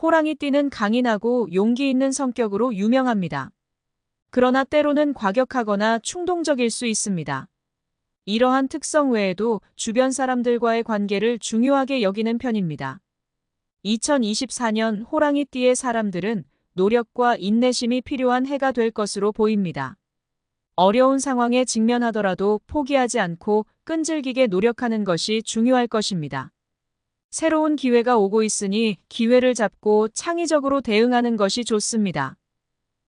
호랑이띠는 강인하고 용기 있는 성격으로 유명합니다. 그러나 때로는 과격하거나 충동적일 수 있습니다. 이러한 특성 외에도 주변 사람들과의 관계를 중요하게 여기는 편입니다. 2024년 호랑이띠의 사람들은 노력과 인내심이 필요한 해가 될 것으로 보입니다. 어려운 상황에 직면하더라도 포기하지 않고 끈질기게 노력하는 것이 중요할 것입니다. 새로운 기회가 오고 있으니 기회를 잡고 창의적으로 대응하는 것이 좋습니다.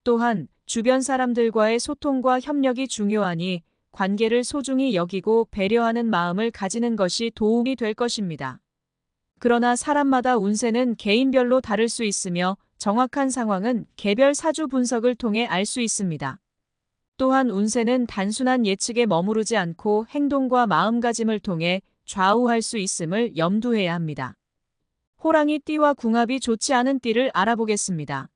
또한 주변 사람들과의 소통과 협력이 중요하니 관계를 소중히 여기고 배려하는 마음을 가지는 것이 도움이 될 것입니다. 그러나 사람마다 운세는 개인별로 다를 수 있으며 정확한 상황은 개별 사주 분석을 통해 알 수 있습니다. 또한 운세는 단순한 예측에 머무르지 않고 행동과 마음가짐을 통해 좌우할 수 있음을 염두해야 합니다. 호랑이 띠와 궁합이 좋지 않은 띠를 알아보겠습니다.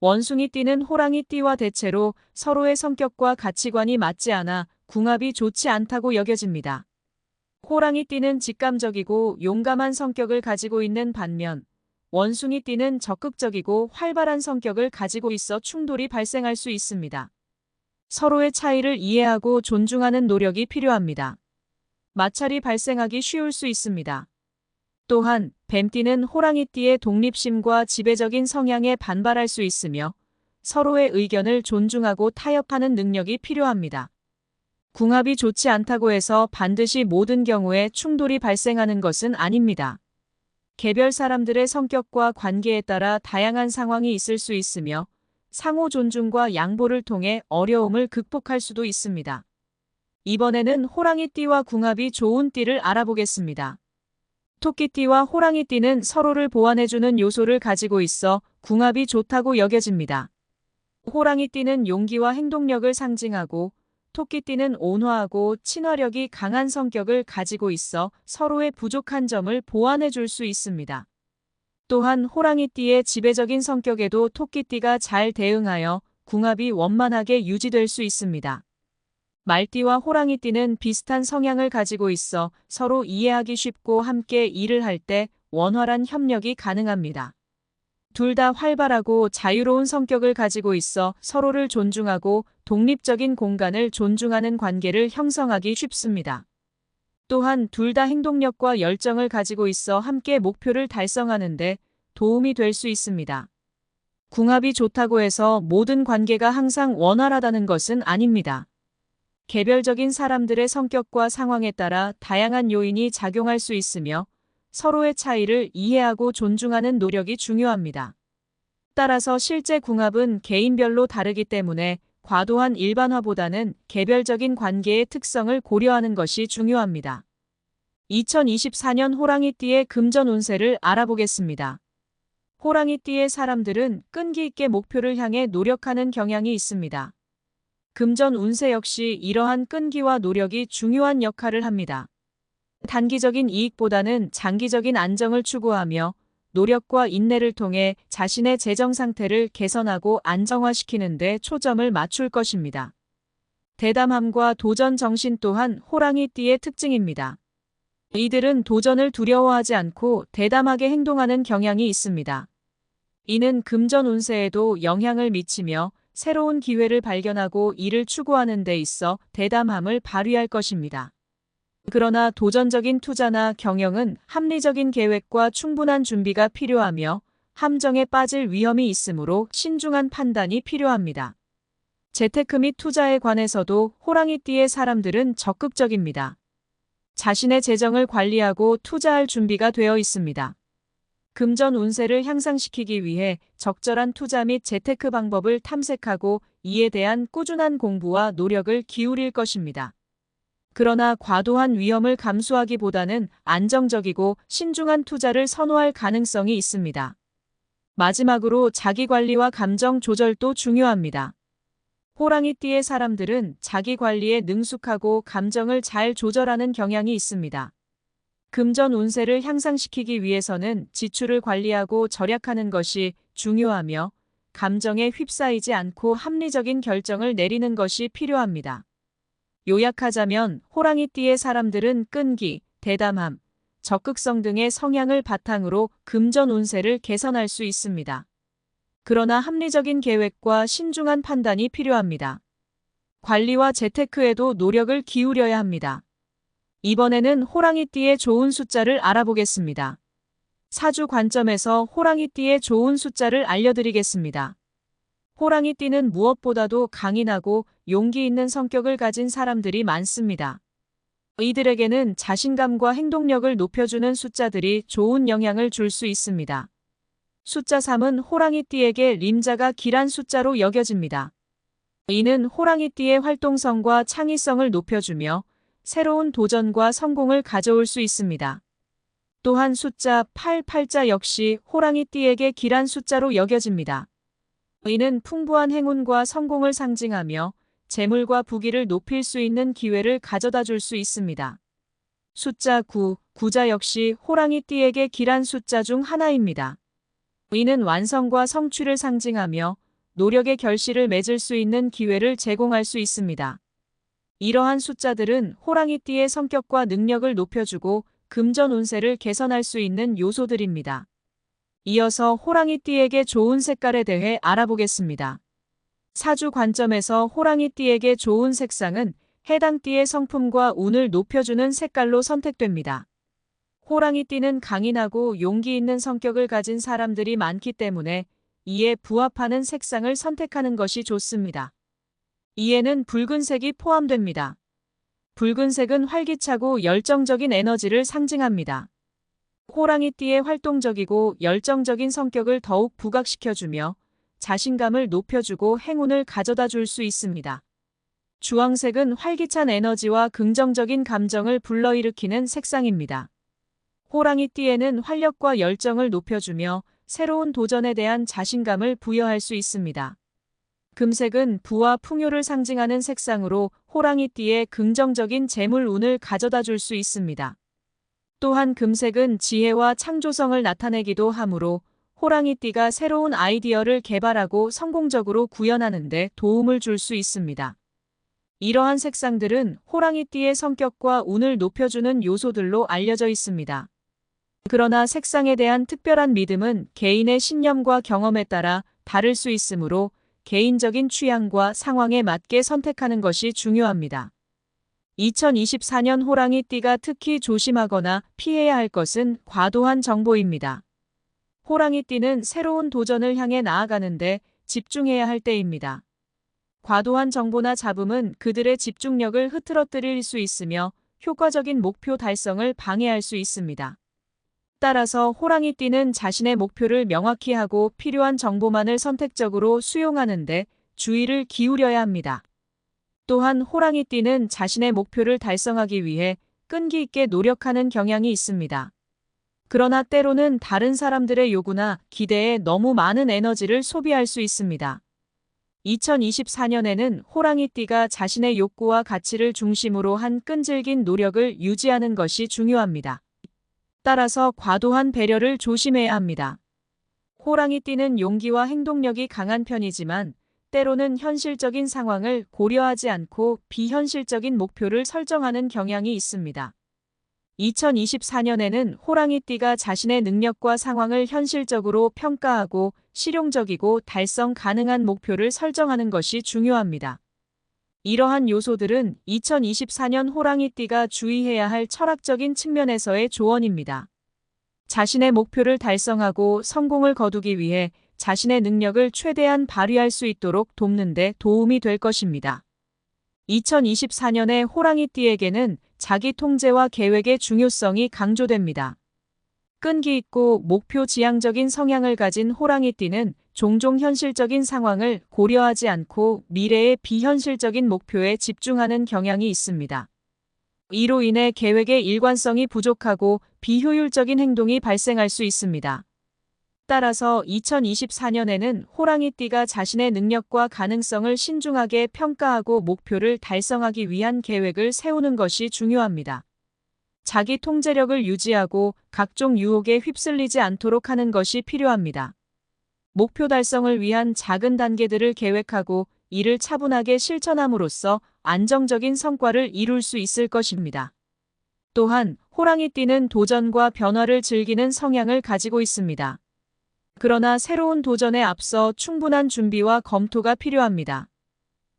원숭이 띠는 호랑이 띠와 대체로 서로의 성격과 가치관이 맞지 않아 궁합이 좋지 않다고 여겨집니다. 호랑이 띠는 직감적이고 용감한 성격을 가지고 있는 반면 원숭이 띠는 적극적이고 활발한 성격을 가지고 있어 충돌이 발생할 수 있습니다. 서로의 차이를 이해하고 존중하는 노력이 필요합니다. 마찰이 발생하기 쉬울 수 있습니다. 또한 뱀띠는 호랑이띠의 독립심과 지배적인 성향에 반발할 수 있으며 서로의 의견을 존중하고 타협하는 능력이 필요합니다. 궁합이 좋지 않다고 해서 반드시 모든 경우에 충돌이 발생하는 것은 아닙니다. 개별 사람들의 성격과 관계에 따라 다양한 상황이 있을 수 있으며 상호 존중과 양보를 통해 어려움을 극복할 수도 있습니다. 이번에는 호랑이띠와 궁합이 좋은 띠를 알아보겠습니다. 토끼띠와 호랑이띠는 서로를 보완해주는 요소를 가지고 있어 궁합이 좋다고 여겨집니다. 호랑이띠는 용기와 행동력을 상징하고 토끼띠는 온화하고 친화력이 강한 성격을 가지고 있어 서로의 부족한 점을 보완해 줄 수 있습니다. 또한 호랑이띠의 지배적인 성격에도 토끼띠가 잘 대응하여 궁합이 원만하게 유지될 수 있습니다. 말띠와 호랑이띠는 비슷한 성향을 가지고 있어 서로 이해하기 쉽고 함께 일을 할 때 원활한 협력이 가능합니다. 둘 다 활발하고 자유로운 성격을 가지고 있어 서로를 존중하고 독립적인 공간을 존중하는 관계를 형성하기 쉽습니다. 또한 둘 다 행동력과 열정을 가지고 있어 함께 목표를 달성하는데 도움이 될 수 있습니다. 궁합이 좋다고 해서 모든 관계가 항상 원활하다는 것은 아닙니다. 개별적인 사람들의 성격과 상황에 따라 다양한 요인이 작용할 수 있으며 서로의 차이를 이해하고 존중하는 노력이 중요합니다. 따라서 실제 궁합은 개인별로 다르기 때문에 과도한 일반화보다는 개별적인 관계의 특성을 고려하는 것이 중요합니다. 2024년 호랑이띠의 금전 운세를 알아보겠습니다. 호랑이띠의 사람들은 끈기 있게 목표를 향해 노력하는 경향이 있습니다. 금전 운세 역시 이러한 끈기와 노력이 중요한 역할을 합니다. 단기적인 이익보다는 장기적인 안정을 추구하며 노력과 인내를 통해 자신의 재정 상태를 개선하고 안정화시키는 데 초점을 맞출 것입니다. 대담함과 도전 정신 또한 호랑이띠의 특징입니다. 이들은 도전을 두려워하지 않고 대담하게 행동하는 경향이 있습니다. 이는 금전 운세에도 영향을 미치며 새로운 기회를 발견하고 이를 추구하는 데 있어 대담함을 발휘할 것입니다. 그러나 도전적인 투자나 경영은 합리적인 계획과 충분한 준비가 필요하며 함정에 빠질 위험이 있으므로 신중한 판단이 필요합니다. 재테크 및 투자에 관해서도 호랑이띠의 사람들은 적극적입니다. 자신의 재정을 관리하고 투자할 준비가 되어 있습니다. 금전 운세를 향상시키기 위해 적절한 투자 및 재테크 방법을 탐색하고 이에 대한 꾸준한 공부와 노력을 기울일 것입니다. 그러나 과도한 위험을 감수하기보다는 안정적이고 신중한 투자를 선호할 가능성이 있습니다. 마지막으로 자기관리와 감정 조절도 중요합니다. 호랑이띠의 사람들은 자기관리에 능숙하고 감정을 잘 조절하는 경향이 있습니다. 금전 운세를 향상시키기 위해서는 지출을 관리하고 절약하는 것이 중요하며 감정에 휩싸이지 않고 합리적인 결정을 내리는 것이 필요합니다. 요약하자면 호랑이띠의 사람들은 끈기, 대담함, 적극성 등의 성향을 바탕으로 금전 운세를 개선할 수 있습니다. 그러나 합리적인 계획과 신중한 판단이 필요합니다. 관리와 재테크에도 노력을 기울여야 합니다. 이번에는 호랑이띠의 좋은 숫자를 알아보겠습니다. 사주 관점에서 호랑이띠의 좋은 숫자를 알려드리겠습니다. 호랑이띠는 무엇보다도 강인하고 용기 있는 성격을 가진 사람들이 많습니다. 이들에게는 자신감과 행동력을 높여주는 숫자들이 좋은 영향을 줄 수 있습니다. 숫자 3은 호랑이띠에게 림자가 길한 숫자로 여겨집니다. 이는 호랑이띠의 활동성과 창의성을 높여주며 새로운 도전과 성공을 가져올 수 있습니다. 또한 숫자 8, 8자 역시 호랑이띠에게 길한 숫자로 여겨집니다. 이는 풍부한 행운과 성공을 상징하며 재물과 부귀를 높일 수 있는 기회를 가져다 줄 수 있습니다. 숫자 9, 9자 역시 호랑이띠에게 길한 숫자 중 하나입니다. 이는 완성과 성취를 상징하며 노력의 결실을 맺을 수 있는 기회를 제공할 수 있습니다. 이러한 숫자들은 호랑이띠의 성격과 능력을 높여주고 금전 운세를 개선할 수 있는 요소들입니다. 이어서 호랑이띠에게 좋은 색깔에 대해 알아보겠습니다. 사주 관점에서 호랑이띠에게 좋은 색상은 해당 띠의 성품과 운을 높여주는 색깔로 선택됩니다. 호랑이띠는 강인하고 용기 있는 성격을 가진 사람들이 많기 때문에 이에 부합하는 색상을 선택하는 것이 좋습니다. 이에는 붉은색이 포함됩니다. 붉은색은 활기차고 열정적인 에너지를 상징합니다. 호랑이띠의 활동적이고 열정적인 성격을 더욱 부각시켜주며 자신감을 높여주고 행운을 가져다 줄 수 있습니다. 주황색은 활기찬 에너지와 긍정적인 감정을 불러일으키는 색상입니다. 호랑이띠에는 활력과 열정을 높여주며 새로운 도전에 대한 자신감을 부여할 수 있습니다. 금색은 부와 풍요를 상징하는 색상으로 호랑이띠에 긍정적인 재물 운을 가져다 줄 수 있습니다. 또한 금색은 지혜와 창조성을 나타내기도 하므로 호랑이띠가 새로운 아이디어를 개발하고 성공적으로 구현하는 데 도움을 줄 수 있습니다. 이러한 색상들은 호랑이띠의 성격과 운을 높여주는 요소들로 알려져 있습니다. 그러나 색상에 대한 특별한 믿음은 개인의 신념과 경험에 따라 다를 수 있으므로 개인적인 취향과 상황에 맞게 선택하는 것이 중요합니다. 2024년 호랑이 띠가 특히 조심하거나 피해야 할 것은 과도한 정보입니다. 호랑이 띠는 새로운 도전을 향해 나아가는데 집중해야 할 때입니다. 과도한 정보나 잡음은 그들의 집중력을 흐트러뜨릴 수 있으며 효과적인 목표 달성을 방해할 수 있습니다. 따라서 호랑이 띠는 자신의 목표를 명확히 하고 필요한 정보만을 선택적으로 수용하는데 주의를 기울여야 합니다. 또한 호랑이 띠는 자신의 목표를 달성하기 위해 끈기 있게 노력하는 경향이 있습니다. 그러나 때로는 다른 사람들의 요구나 기대에 너무 많은 에너지를 소비할 수 있습니다. 2024년에는 호랑이띠가 자신의 욕구와 가치를 중심으로 한 끈질긴 노력을 유지하는 것이 중요합니다. 따라서 과도한 배려를 조심해야 합니다. 호랑이 띠는 용기와 행동력이 강한 편이지만 때로는 현실적인 상황을 고려하지 않고 비현실적인 목표를 설정하는 경향이 있습니다. 2024년에는 호랑이띠가 자신의 능력과 상황을 현실적으로 평가하고 실용적이고 달성 가능한 목표를 설정하는 것이 중요합니다. 이러한 요소들은 2024년 호랑이띠가 주의해야 할 철학적인 측면에서의 조언입니다. 자신의 목표를 달성하고 성공을 거두기 위해 자신의 능력을 최대한 발휘할 수 있도록 돕는 데 도움이 될 것입니다. 2024년의 호랑이띠에게는 자기 통제와 계획의 중요성이 강조됩니다. 끈기 있고 목표 지향적인 성향을 가진 호랑이띠는 종종 현실적인 상황을 고려하지 않고 미래의 비현실적인 목표에 집중하는 경향이 있습니다. 이로 인해 계획의 일관성이 부족하고 비효율적인 행동이 발생할 수 있습니다. 따라서 2024년에는 호랑이띠가 자신의 능력과 가능성을 신중하게 평가하고 목표를 달성하기 위한 계획을 세우는 것이 중요합니다. 자기 통제력을 유지하고 각종 유혹에 휩쓸리지 않도록 하는 것이 필요합니다. 목표 달성을 위한 작은 단계들을 계획하고 이를 차분하게 실천함으로써 안정적인 성과를 이룰 수 있을 것입니다. 또한 호랑이 띠는 도전과 변화를 즐기는 성향을 가지고 있습니다. 그러나 새로운 도전에 앞서 충분한 준비와 검토가 필요합니다.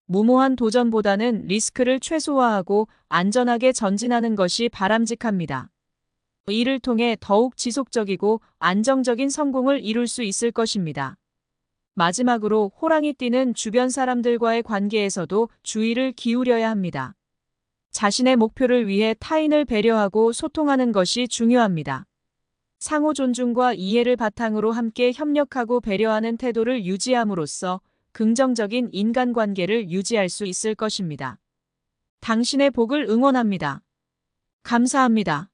무모한 도전보다는 리스크를 최소화하고 안전하게 전진하는 것이 바람직합니다. 이를 통해 더욱 지속적이고 안정적인 성공을 이룰 수 있을 것입니다. 마지막으로 호랑이 띠는 주변 사람들과의 관계에서도 주의를 기울여야 합니다. 자신의 목표를 위해 타인을 배려하고 소통하는 것이 중요합니다. 상호 존중과 이해를 바탕으로 함께 협력하고 배려하는 태도를 유지함으로써 긍정적인 인간관계를 유지할 수 있을 것입니다. 당신의 복을 응원합니다. 감사합니다.